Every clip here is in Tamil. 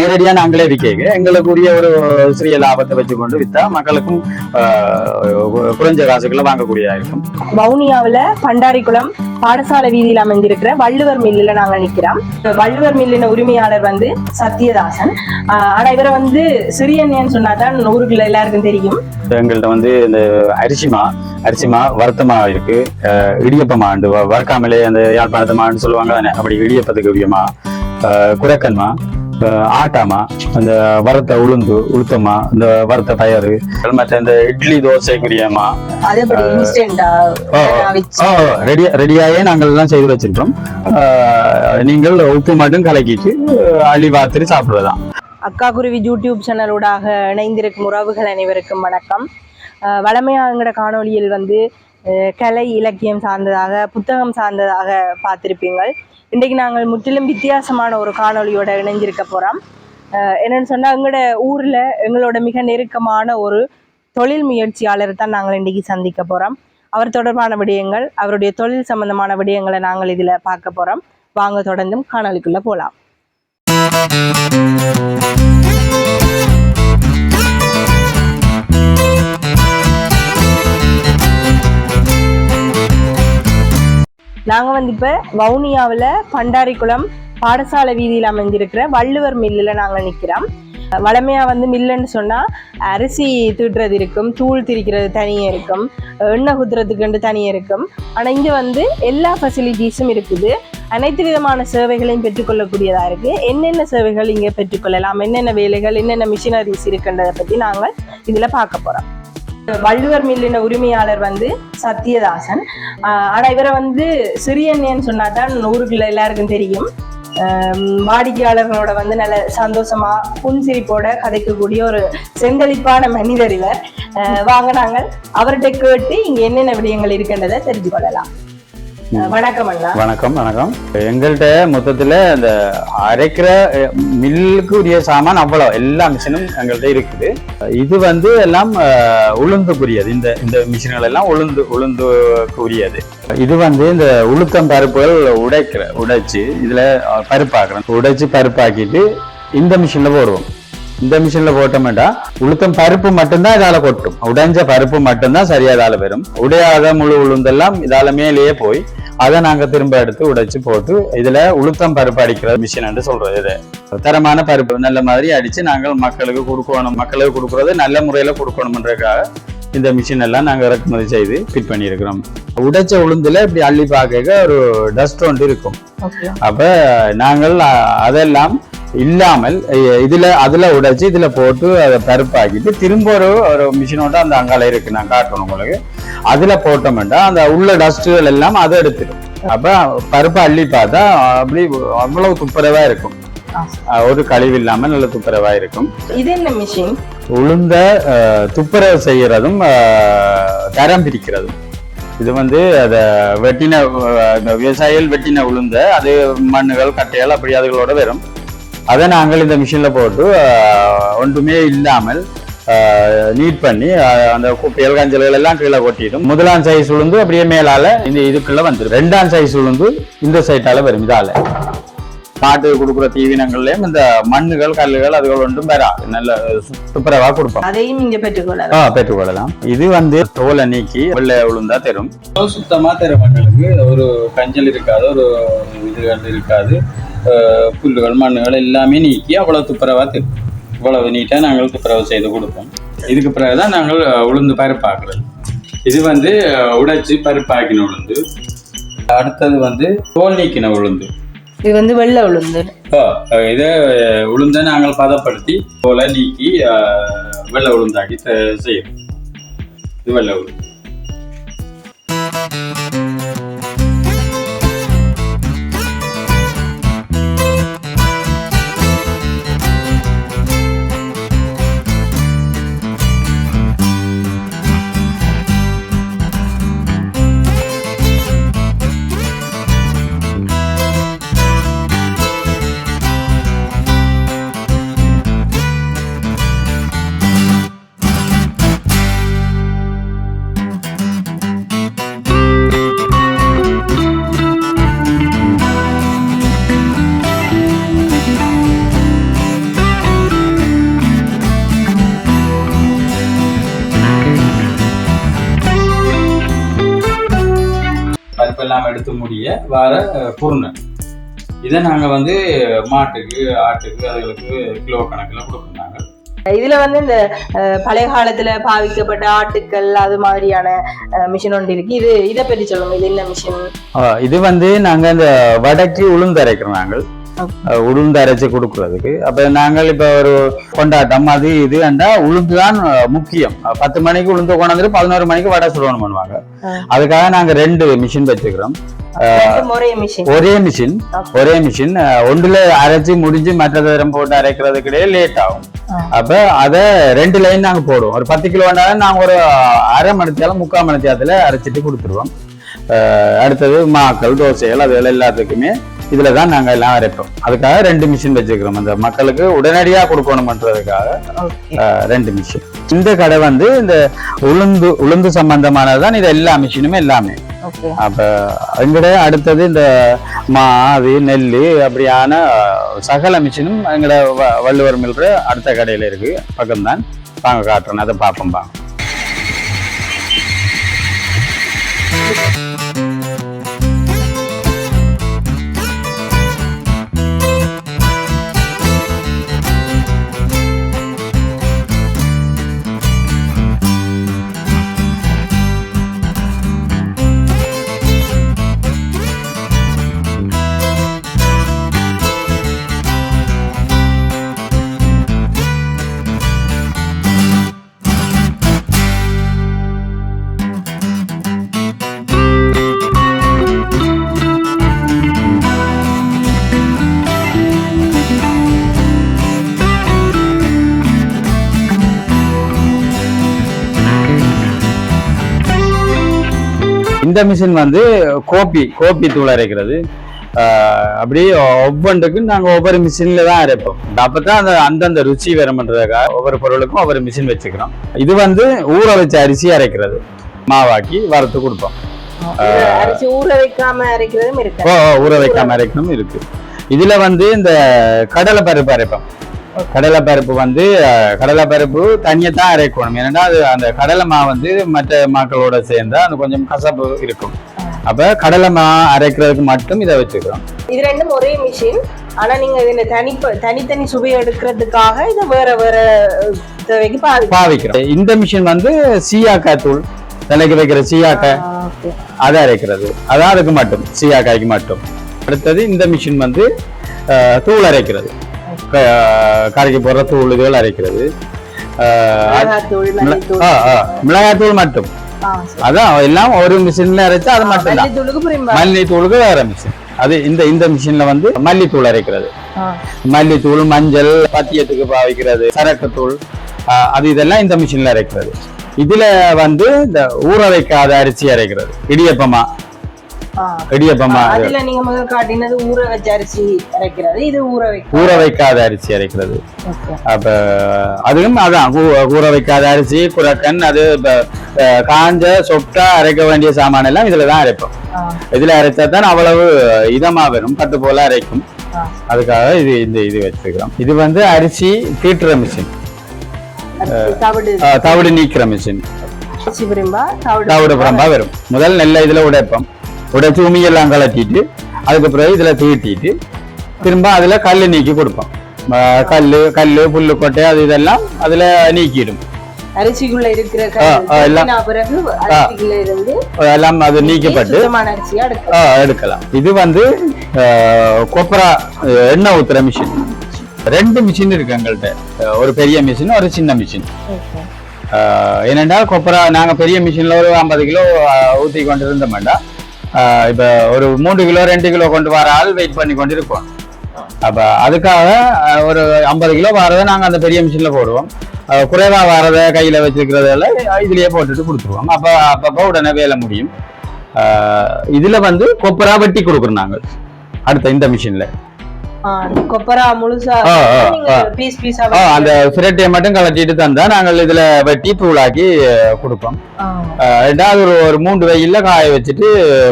நேரடியா நாங்களே விற்க எங்களுக்குரிய ஒரு சிறிய லாபத்தை வச்சுக்கொண்டு வித்தா மக்களுக்கும் குறைஞ்ச காசுகளை வாங்கக்கூடியதா இருக்கும் வவுனியாவுல பண்டாரிக்குளம் பாடசாலை வீதியில் அமைந்திருக்கிற வள்ளுவர் மில்லுல நாங்க நிக்கிறோம். வள்ளுவர் மில்லின உரிமையாளர் வந்து சத்யதாசன். ஆனா இவரை வந்து சிறியண்ணன்னு சொன்னாதான் ஊருக்குள்ள எல்லாருக்கும் தெரியும். எங்கள்கிட்ட வந்து இந்த அரிசிமா அரிசிமா வருத்தமா இருக்கு. இடியப்பமா உண்டு வ- வறுக்காமலே அந்த யாழ்ப்பாணத்து மான்னு சொல்லுவாங்க தானே அப்படி இடியப்பத்துக்கு உரியமா? குரக்கன்மா? ஆட்டாமா அந்த வறுத்த உளுந்து உளுத்தமா இந்த வறுத்த பயறு மற்ற இந்த இட்லி தோசைக்குரியமா அதே படி இன்ஸ்டன்டா ரெடியா ரெடியாவே நாங்கள் எல்லாம் செய்து வச்சிருக்கோம் நீங்கள் உப்பு மட்டும் கலக்கிட்டு அள்ளி வார்த்து சாப்பிடுறதுதான் அக்கா குருவி யூடியூப் சேனலூடாக இணைந்திருக்கும் உறவுகள் அனைவருக்கும் வணக்கம். வளமையாங்கிற காணொளியில் வந்து கலை இலக்கியம் சார்ந்ததாக புத்தகம் சார்ந்ததாக பார்த்திருப்பீங்கள். இன்றைக்கு நாங்கள் முற்றிலும் வித்தியாசமான ஒரு காணொளியோட இணைஞ்சிருக்க போகிறோம் என்னன்னு சொன்னால் எங்களோட ஊரில் எங்களோட மிக நெருக்கமான ஒரு தொழில் முயற்சியாளரை தான் நாங்கள் இன்றைக்கி சந்திக்க போகிறோம் அவர் தொடர்பான விடயங்கள் அவருடைய தொழில் சம்பந்தமான விடயங்களை நாங்கள் இதில் பார்க்க போகிறோம் வாங்க தொடர்ந்தும் காணொலிக்குள்ளே போகலாம் நாங்கள் வந்து இப்போ வவுனியாவில் பண்டாரிக்குளம் பாடசாலை வீதியில் அமைஞ்சிருக்கிற வள்ளுவர் மில்லில் நாங்கள் நிற்கிறோம் வளமையாக வந்து மில்லுன்னு சொன்னால் அரிசி தீட்டுறது இருக்கும் தூள் திரிக்கிறது தனியாக இருக்கும் எண்ணெய் குத்துறதுக்குண்டு தனியாக இருக்கும். ஆனால் இங்கே வந்து எல்லா ஃபெசிலிட்டிஸும் இருக்குது. அனைத்து விதமான சேவைகளையும் பெற்றுக்கொள்ளக்கூடியதாக இருக்குது என்னென்ன சேவைகள் இங்கே பெற்றுக்கொள்ளலாம்? என்னென்ன வேலைகள் என்னென்ன மிஷினரிஸ் இருக்குன்றதை பற்றி நாங்கள் இதில் பார்க்க போகிறோம் வள்ளுவர் மில்லின உரிமையாளர் வந்து சத்யதாசன். ஆனா இவரை வந்து சிறியண்ணன்னு சொன்னாதான் ஊருக்குள்ள எல்லாருக்கும் தெரியும். ஆஹ் வாடிக்கையாளர்களோட வந்து நல்ல சந்தோஷமா புன்சிரிப்போட கதைக்கக்கூடிய ஒரு செந்தளிப்பான மனிதர் இவர். வாங்க நாங்கள் அவர்கிட்ட கேட்டு இங்க என்னென்ன விடயங்கள் இருக்கின்றதை தெரிஞ்சு கொள்ளலாம் வணக்கம் வணக்கம் வணக்கம். எங்கள்கிட்ட மொத்தத்துல இந்த அரைக்கிற மில்லுக்கு உரிய சாமான் அவ்வளவு எல்லா மிஷினும் எங்கள்கிட்ட இருக்குது. இது வந்து எல்லாம் உளுந்துக்குரியது. இந்த இந்த மிஷின்கள் எல்லாம் உளுந்து உளுந்துக்கு உரியது இது வந்து இந்த உளுத்தம் பருப்புகள் உடைக்கிற உடைச்சு இதுல பருப்பாக்குறோம். உடைச்சு பருப்பாக்கிட்டு இந்த மிஷின்ல போடுவோம். இந்த மிஷின்ல போட்டோம்டா உளுத்தம் பருப்பு மட்டும்தான் இதால கொட்டும். உடைஞ்ச பருப்பு மட்டும்தான் சரியா இதால வரும். உடையாத முழு உளுந்தெல்லாம் இதால மேலேயே போய் அதை நாங்க திரும்ப எடுத்து உடைச்சு போட்டு இதுல உளுத்தம் பருப்பு அடிக்கிற மிஷின் சொல்றது இது. தரமான பருப்பு நல்ல மாதிரி அடிச்சு நாங்கள் மக்களுக்கு கொடுக்கணும் மக்களுக்கு கொடுக்கறது நல்ல முறையில கொடுக்கணும்ன்றதுக்காக இந்த மிஷின் எல்லாம் நாங்க இறக்குமதி செய்து ஃபிட் பண்ணியிருக்கிறோம். உடைச்ச உளுந்துல இப்படி அள்ளி பார்க்க ஒரு டஸ்ட் ஒன்று இருக்கும். அப்ப நாங்கள் அதெல்லாம் இல்லாமல் இதுல அதுல உடைச்சு இதுல போட்டு அதை பருப்பாக்கிட்டு திரும்ப ஒரு ஒரு மிஷினோட அந்த அங்கால இருக்கு நான் காட்டணும் உங்களுக்கு. அதுல போட்டோம்னா அந்த உள்ள டஸ்ட்டுகள் எல்லாம் அதை எடுத்துடும். அப்ப பருப்பை அள்ளி பார்த்தா அப்படி அவ்வளவு துப்புரவா இருக்கும். ஒரு கழிவு இல்லாம நல்ல துப்புரவா இருக்கும். இது என்ன மிஷின் உளுந்த துப்புரவு செய்யறதும் தரம் பிரிக்கிறதும். இது வந்து அத வெட்டின விவசாயிகள் வெட்டின உளுந்த அது மண்ணுகள் கட்டைகள் அப்படி அதுகளோட வரும். அதை நாங்கள் இந்த மிஷின்ல போட்டு ஒன்றுமே இல்லாமல் நீட் பண்ணி அந்த குப்பைகள் கஞ்சல்கள் எல்லாம் கீழே கொட்டிடும். முதலாம் சைஸ் உளுந்து அப்படியே மேலால இந்த இதுக்குள்ள வந்துடும். ரெண்டாம் சைஸ் உளுந்து இந்த சைட்டால வரும் இதால. மாட்டுக்கு கொடுக்குற தீவினங்கள்லயும் இந்த மண்ணுகள் கல்லுகள் அதுகள் ஒன்றும் வராது. நல்ல துப்புரவா கொடுப்போம். அதையும் இங்க பெற்றுக்கொள்ளலாம். ஆ பெற்றுக்கொள்ளலாம். இது வந்து தோலை நீக்கி வெள்ளை உளுந்தா தரும். சுத்தமா தரும் மக்களுக்கு ஒரு கஞ்சல் இருக்காது ஒரு இதுகள் இருக்காது. புல்லுகள் மண்ணுகள் எல்லாமே நீக்கி அவ்வளவு துப்புரவா தரும் இவ்வளவு நீட்டா நாங்கள் துப்புரவு செய்து கொடுப்போம் இதுக்கு பிறகுதான் நாங்கள் அஹ், உளுந்து பருப்பாக்குறது இது வந்து உடைச்சு பருப்பாக்கின உளுந்து அடுத்தது வந்து தோல் நீக்கின உளுந்து இது வந்து வெள்ளை உளுந்து இதை உளுந்தை நாங்கள் பதப்படுத்தி தோலை நீக்கி வெள்ளை உளுந்தாக்கி செய்யறோம் இது வெள்ளை உளுந்து எடுத்து முடிய வர குருணை இதை நாங்கள் வந்து மாட்டுக்கு ஆட்டுக்கு அதுகளுக்கு கிலோ கணக்கில் கொடுக்குறாங்க இதுல வந்து இந்த பழைய காலத்துல பாவிக்கப்பட்ட ஆட்டுக்கள் அது மாதிரியான மிஷின் ஒன்று இருக்கு. இது இதை பற்றி சொல்லுங்க. இது என்ன மிஷின்? இது வந்து நாங்கள் இந்த வடக்கு உளுந்து அரைக்கிறோம் நாங்கள். உளுந்து அரைச்சு கொடுக்கறதுக்கு. அப்ப நாங்கள் இப்ப ஒரு கொண்டாட்டம் அது இது அண்டா உளுந்து தான் முக்கியம். பத்து மணிக்கு உளுந்து கொண்டாந்து பதினோரு மணிக்கு வடை சுடணும் பண்ணுவாங்க. அதுக்காக நாங்க ரெண்டு மிஷின் வச்சுக்கிறோம். ஒரே மிஷின் ஒரே மிஷின் ஒன்றுல அரைச்சு முடிஞ்சு மற்ற தரம் போட்டு அரைக்கிறதுக்கு இடையே லேட் ஆகும். அப்ப அத ரெண்டு லைன் நாங்க போடுவோம். ஒரு பத்து கிலோ வேணாலும் நாங்க ஒரு அரை மணி நேரம் முக்கால் மணி நேரத்துல அரைச்சிட்டு கொடுத்துருவோம். அடுத்தது மாக்கள் தோசைகள் அது எல்லாத்துக்குமே இதுல தான் நாங்க எல்லாம் அரைப்போம். அதுக்காக ரெண்டு மிஷின் வச்சுக்கிறோம் அந்த மக்களுக்கு உடனடியா கொடுக்கணும்ன்றதுக்காக ரெண்டு மிஷின் இந்த கடை வந்து இந்த உளுந்து உளுந்து சம்பந்தமானது தான் இது எல்லா மிஷினுமே எல்லாமே. அப்ப எங்கட அடுத்தது இந்த மா அது நெல் அப்படியான சகல மிஷினும் எங்கட வள்ளுவர் மில்ற அடுத்த கடையில இருக்கு. பக்கம்தான். வாங்க காட்டுறேன். அதை பார்ப்போம் வாங்க. இந்த மிஷின் வந்து கோப்பி கோப்பி தூள் அரைக்கிறது. அப்படி ஒவ்வொன்றுக்கும் நாங்க ஒவ்வொரு மிஷின்ல தான் அரைப்போம். அப்பதான் அந்த அந்தந்த ருச்சி வரும்ன்றதுக்காக ஒவ்வொரு பொருளுக்கும் ஒவ்வொரு மிஷின் வச்சுக்கிறோம். இது வந்து ஊற வச்ச அரிசி அரைக்கிறது. மாவாக்கி வறுத்து கொடுப்போம். ஊற வைக்காம அரைக்கிறதும் இருக்கு. ஊற வைக்காம அரைக்கணும் இருக்கு. இதுல வந்து இந்த கடலை பருப்பு அரைப்போம். கடலை பருப்பு வந்து அஹ், கடலை பருப்பு தனியா தான் அரைக்கணும். ஏன்னா அது அந்த கடலை மா வந்து மற்ற மாக்களோட சேர்ந்தா அது கொஞ்சம் கசப்பு இருக்கும். அப்ப கடலை மா அரைக்கிறதுக்கு மட்டும் இதை வச்சுக்கிறோம். இது ரெண்டும் ஒரே மிஷின் ஆனா நீங்க இதுல தனி தனித்தனி சுவை எடுக்கிறதுக்காக இதை வேற வேற தேவைக்கு பாவிக்கிறோம். இந்த மிஷின் வந்து சீயாக்காய் தூள் தலைக்கு வைக்கிற சீயாக்காய் அதை அரைக்கிறது. அதான் அதுக்கு மட்டும் சீயாக்காய்க்கு மட்டும். அடுத்தது இந்த மிஷின் வந்து தூள் அரைக்கிறது. கரைக்கு போடுற தூள் இதுகள் அரைக்கிறது மிளகாத்தூள் மட்டும். அதான் எல்லாம் ஒரு மிஷின்ல அரைச்சா அது மட்டும் தான் மல்லித்தூளுக்கு வேற மிஷின் அது இந்த இந்த மிஷின்ல வந்து மல்லித்தூள் அரைக்கிறது. மல்லித்தூள் மஞ்சள் பத்தியத்துக்கு பாவிக்கிறது சரக்குத்தூள் அது இதெல்லாம் இந்த மிஷின்ல அரைக்கிறது. இதுல வந்து இந்த ஊற வைக்காத அரிசி அரைக்கிறது இடியப்பமா. இடியப்பமா அது. அதுல நீங்க முதல் காட்டினது ஊற வச்ச அரிசி அரைக்கிறது. இது ஊற வைக்க ஊற வைக்காத அரிசி அரைக்கிறது. அப்ப அதுவும் அதான் ஊற வைக்காத அரிசி குரக்கன் அது காஞ்ச சொட்டா அரைக்க வேண்டிய சாமான் எல்லாம் இதுல தான் அரைப்போம். இதுல அரைச்சா தான் அவ்வளவு இதமா வரும் பட்டு போல அரைக்கும். அதுக்காக இது இந்த இது வச்சிருக்கிறோம் இது வந்து அரிசி தீட்டுற மிஷின். தவிடு. நீக்கிற மிஷின். தவிடு புறம்பா வரும். முதல் நெல்லை இதுல உடைப்போம். உடைச்சு உமியெல்லாம் கலட்டிட்டு அதுக்கு பிறகு இதுல தீட்டிட்டு திரும்ப அதுல கல் நீக்கி கொடுப்போம் அஹ், கல்லு கல்லு புல்லு கொட்டை அது இதெல்லாம் அதுல நீக்கிடும். அரிசிக்குள்ள இருக்கிற எல்லாம். இருந்து அது நீக்கப்பட்டு எடுக்கலாம். இது வந்து கொப்பரா எண்ணெய் ஊத்துற மிஷின். ரெண்டு மிஷின் இருக்கு எங்கள்கிட்ட ஒரு பெரிய மிஷின் ஒரு சின்ன மிஷின். ஏனென்றா கொப்பரா நாங்க பெரிய மிஷின்ல ஒரு ஐம்பது கிலோ ஊத்தி கொண்டு இருந்தோம்டா இப்ப ஒரு மூன்று கிலோ ரெண்டு கிலோ கொண்டு வர ஆள் வெயிட் பண்ணி கொண்டு இருப்போம் அப்ப அதுக்காக ஒரு ஐம்பது கிலோ வரதை நாங்க அந்த பெரிய மிஷின்ல போடுவோம். குறைவாக குறைவா வரதை கையில வச்சுருக்கிறதெல்லாம் இதுலயே போட்டுட்டு கொடுத்துருவோம். அப்ப அப்பப்போ உடனே வேலை முடியும். இதில் இதுல வந்து கொப்பரா வெட்டி கொடுக்குறோம் நாங்கள் அடுத்த இந்த மிஷின்ல அந்த சிரட்டையை மட்டும் கலட்டிட்டு தந்தா நாங்கள் இதுல வெட்டி தூளாக்கி கொடுப்போம். ரெண்டாவது ஒரு ஒரு மூன்று வெயில்ல காய வச்சுட்டு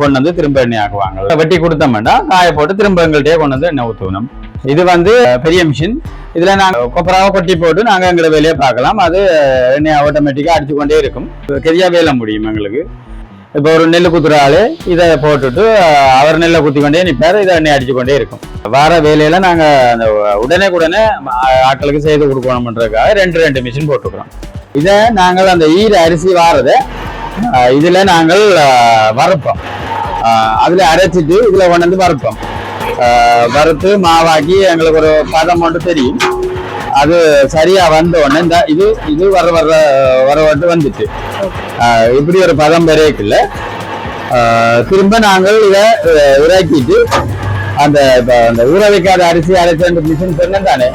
கொண்டு வந்து திரும்ப எண்ணெய் ஆக்குவாங்க. வெட்டி கொடுத்தோம்னா காய போட்டு திரும்ப எங்கள்கிட்டயே கொண்டு வந்து எண்ணெய் ஊற்றணும் இது வந்து பெரிய மிஷின் இதுல நாங்க கொப்பராவை கொட்டி போட்டு நாங்க எங்களை வேலையை பார்க்கலாம். அது எண்ணெய் ஆட்டோமேட்டிக்கா அடிச்சு கொண்டே இருக்கும். சரியா வேலை முடியும் எங்களுக்கு. இப்போ ஒரு நெல் குத்துற ஆளு இதை போட்டுட்டு அவர் நெல்லை குத்தி கொண்டே நிற்பார் இதை எண்ணெய் அடிச்சு கொண்டே இருக்கும். வார வேலையில நாங்க அந்த உடனே உடனே ஆட்களுக்கு செய்து கொடுக்கணும்ன்றதுக்காக ரெண்டு ரெண்டு மிஷின் போட்டுக்கிறோம். இதை நாங்கள் அந்த ஈர அரிசி வாரதை இதில் இதுல நாங்கள் வறுப்போம். அதில் அதுல அரைச்சிட்டு இதுல கொண்டு வந்து வறுப்போம். வறுத்து மாவாக்கி எங்களுக்கு ஒரு பதம் மட்டும் தெரியும். அது சரியா வந்த உடனே இந்த இது இது வர வர வர வந்து ஆஹ் இப்படி ஒரு பதம் பெரியக்குள்ள திரும்ப நாங்கள் இதை இறக்கிட்டு அந்த அந்த ஊற வைக்காத அரிசி அரைச்ச மிஷின் சொன்னேன் தானே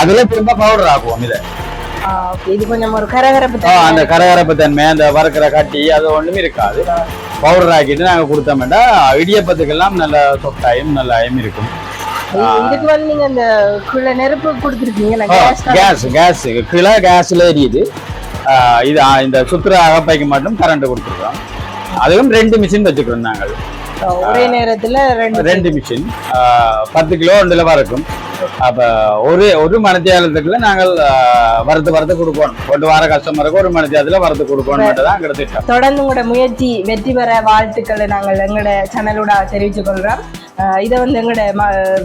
அதுல திரும்ப பவுடர் ஆக்குவோம் இதை. இது கொஞ்சம் ஒரு கரகரப்பு. அந்த கரகரப்பு தன்மை அந்த வறுக்கிற கட்டி அது ஒண்ணுமே இருக்காது. பவுடர் ஆக்கிட்டு நாங்க கொடுத்தோம்னா இடியப்பத்துக்கெல்லாம் நல்ல சொட்டாயும் நல்லாயும் இருக்கும். இதுக்கு வந்து நீங்க அந்த குள்ள நெருப்பு கொடுத்துருக்கீங்க கேஸ் கேஸ் கேஸ்ல எரியுது இது இந்த சுத்துற அகப்பைக்கு மட்டும் கரண்ட் கொடுத்துருக்கோம் அதுவும் ரெண்டு மிஷின் வச்சுக்கிறோம் நாங்கள். ஒரே நேரத்துல ரெண்டு ரெண்டு மிஷின் பத்து கிலோ ஒன்றுல வறுக்கும். அப்ப ஒரு ஒரு மணித்தியாலத்துக்குள்ள நாங்கள் வறுத்து வறுத்து கொடுக்கணும் கொண்டு வர கஸ்டமருக்கு ஒரு மணித்தியாலத்துல வறுத்து கொடுக்கணும் தான் திட்டம். தொடர்ந்து உங்களோட முயற்சி வெற்றி பெற வாழ்த்துக்களை நாங்கள் எங்களோட சேனலோட தெரிவித்துக் கொள்றோம் அஹ் இதை வந்து எங்களோட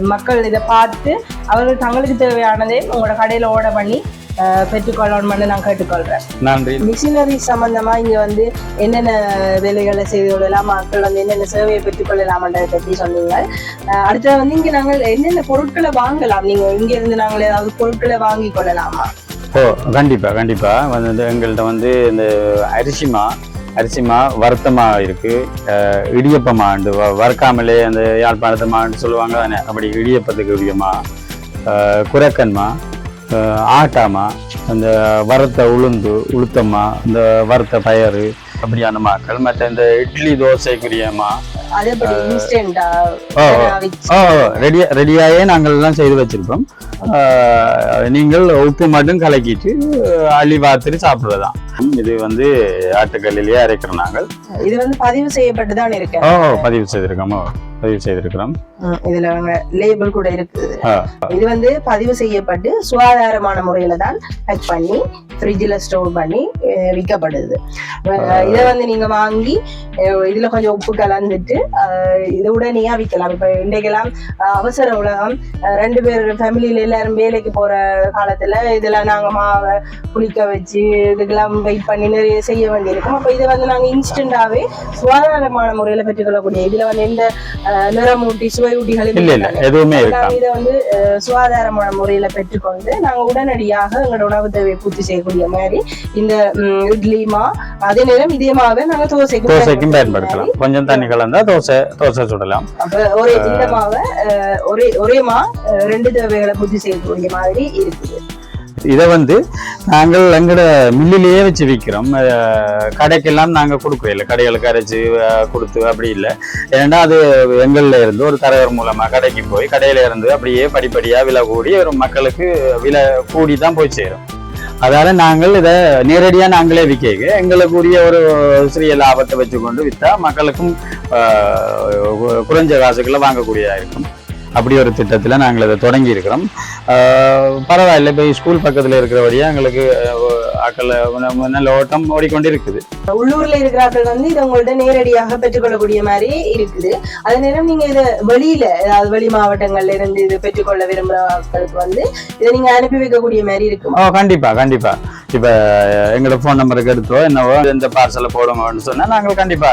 மக்கள் இதை பார்த்து அவர்கள் தங்களுக்கு தேவையானதை உங்களோட கடையில ஓட பண்ணி பெற்றுக்கொள்ளணும்னு நான் கேட்டுக்கொள்றேன். நன்றி. மிஷினரி சம்பந்தமா இங்க வந்து என்னென்ன வேலைகளை செய்து கொள்ளலாம் மக்கள் வந்து என்னென்ன சேவையை பெற்றுக்கொள்ளலாம்ன்றதை பற்றி சொன்னீங்க அடுத்தது வந்து இங்க நாங்கள் என்னென்ன பொருட்களை வாங்கலாம்? நீங்க இங்க இருந்து நாங்கள் ஏதாவது பொருட்களை வாங்கி கொள்ளலாமா? ஓ கண்டிப்பா கண்டிப்பா. வந்து எங்கள்கிட்ட வந்து இந்த அரிசிமா அரிசிமா வருத்தமா இருக்கு. அஹ் இடியப்பமா வறுக்காமலே அந்த யாழ்ப்பாணத்து மான்னு சொல்லுவாங்க. அப்படி இடியப்பத்துக்கு உரியமா அஹ் குரக்கன்மா ஆட்டாமா அந்த வறுத்த உளுந்து உளுத்தம்மா இந்த வறுத்த பயறு அப்படியான மாக்கள் மற்ற இந்த இட்லி தோசைக்குரியமா ரெடியா ரெடியாகவே நாங்கள் எல்லாம் செய்து வச்சிருக்கோம். நீங்கள் உப்பு மட்டும் கலக்கிட்டு அள்ளி பார்த்துட்டு சாப்பிட்றதுதான். இது வந்து ஆட்டுக்கல்லிலேயே அரைக்கிறோம் நாங்கள். இது வந்து பதிவு செய்யப்பட்டு தான் இருக்கு. ஓ பதிவு செய்திருக்கோம். பதிவு செய்திருக்கிறோம். இதுல லேபிள் கூட இருக்குது. இது வந்து பதிவு செய்யப்பட்டு சுகாதாரமான முறையில தான் பேக் பண்ணி ஃப்ரிட்ஜில் ஸ்டோர் பண்ணி விற்கப்படுது. இதை வந்து நீங்க வாங்கி இதுல கொஞ்சம் உப்பு கலந்துட்டு இதை உடனேயா விற்கலாம். இப்ப இன்றைக்கெல்லாம் அவசர உலகம். ரெண்டு பேர் ஃபேமிலியில எல்லாரும் வேலைக்கு போற காலத்துல இதெல்லாம் நாங்க மாவை புளிக்க வச்சு இதுக்கெல்லாம் வெயிட் பண்ணி நிறைய செய்ய வேண்டியிருக்கும். அப்ப இதை வந்து நாங்க இன்ஸ்டன்டாவே சுகாதாரமான முறையில பெற்றுக்கொள்ளக்கூடிய இதுல வந்து எந்த நிறமூட்டி சுவையூட்டிகள் இல்ல இல்ல எதுவுமே இருக்கா நாங்க இதை வந்து சுகாதாரமான முறையில பெற்றுக்கொண்டு நாங்க உடனடியாக எங்களோட உணவு தேவையை பூர்த்தி செய்யக்கூடிய மாதிரி இந்த ம், இட்லி மா அதே நேரம் இதே மாவை நாங்க தோசைக்கு தோசைக்கும் பயன்படுத்தலாம். கொஞ்சம் தண்ணி கலந்தா தோசை தோசை சுடலாம். அப்ப ஒரே இந்த மாவை ஒரே ஒரே மா ரெண்டு தேவைகளை பூர்த்தி செய்யக்கூடிய மாதிரி இருக்குது. இதை வந்து நாங்கள் எங்களோட மில்லிலேயே வச்சு விற்கிறோம் கடைக்கெல்லாம் நாங்கள் கொடுக்குறோம் இல்லை. கடைகளுக்கு அரைச்சி கொடுத்து அப்படி இல்லை. ஏன்னா அது எங்களில் இருந்து ஒரு தலைவர் மூலமாக கடைக்கு போய் கடையில் இருந்து அப்படியே படிப்படியாக விலை கூடி ஒரு மக்களுக்கு விலை கூடி தான் போய் சேரும். அதால நாங்கள் இதை நேரடியாக நாங்களே விற்க எங்களுக்கு உரிய ஒரு சிறிய லாபத்தை வச்சுக்கொண்டு விற்றா மக்களுக்கும் குறைஞ்ச காசுக்குள்ள வாங்கக்கூடியதாக இருக்கும். அப்படி ஒரு திட்டத்துல நாங்கள் இதை தொடங்கி இருக்கிறோம் பரவாயில்ல இப்போ ஸ்கூல் பக்கத்துல இருக்கிறபடியா எங்களுக்கு ஆக்கள் நல்ல ஓட்டம் ஓடிக்கொண்டு இருக்குது உள்ளூர்ல இருக்கிறார்கள் வந்து இதை உங்கள்ட்ட நேரடியாக பெற்றுக்கொள்ளக்கூடிய மாதிரி இருக்குது. அதே நேரம் நீங்க இதை வெளியில அதாவது வெளி மாவட்டங்கள்ல இருந்து இது பெற்றுக்கொள்ள விரும்புறவர்களுக்கு வந்து இதை நீங்க அனுப்பி வைக்கக்கூடிய மாதிரி இருக்கும்? ஓ கண்டிப்பா கண்டிப்பா. இப்ப எங்களோட ஃபோன் நம்பருக்கு எடுத்தோ என்னவோ இந்த பார்சலை போடுங்கன்னு சொன்னா நாங்கள் கண்டிப்பா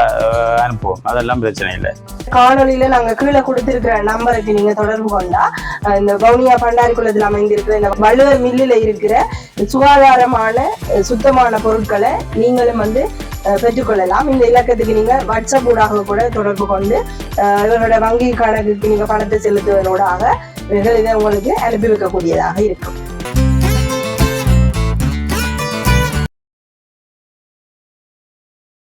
அனுப்புவோம். அதெல்லாம் பிரச்சனை இல்லை. காணொலியில நாங்க கீழே கொடுத்திருக்கிற நம்பருக்கு நீங்க தொடர்பு கொண்டா இந்த வவுனியா பண்டாரிக்குளத்தில் அமைந்திருக்கிற இந்த வள்ளுவர் மில்லில் இருக்கிற சுகாதாரமான சுத்தமான பொருட்களை நீங்களும் வந்து பெற்றுக்கொள்ளலாம். இந்த இலக்கத்துக்கு நீங்க வாட்ஸ்அப் ஊடாக கூட தொடர்பு கொண்டு இவரோட வங்கி கணக்குக்கு நீங்க பணத்தை செலுத்துவதனூடாக இவர்கள் இதை உங்களுக்கு அனுப்பி வைக்கக்கூடியதாக இருக்கும்.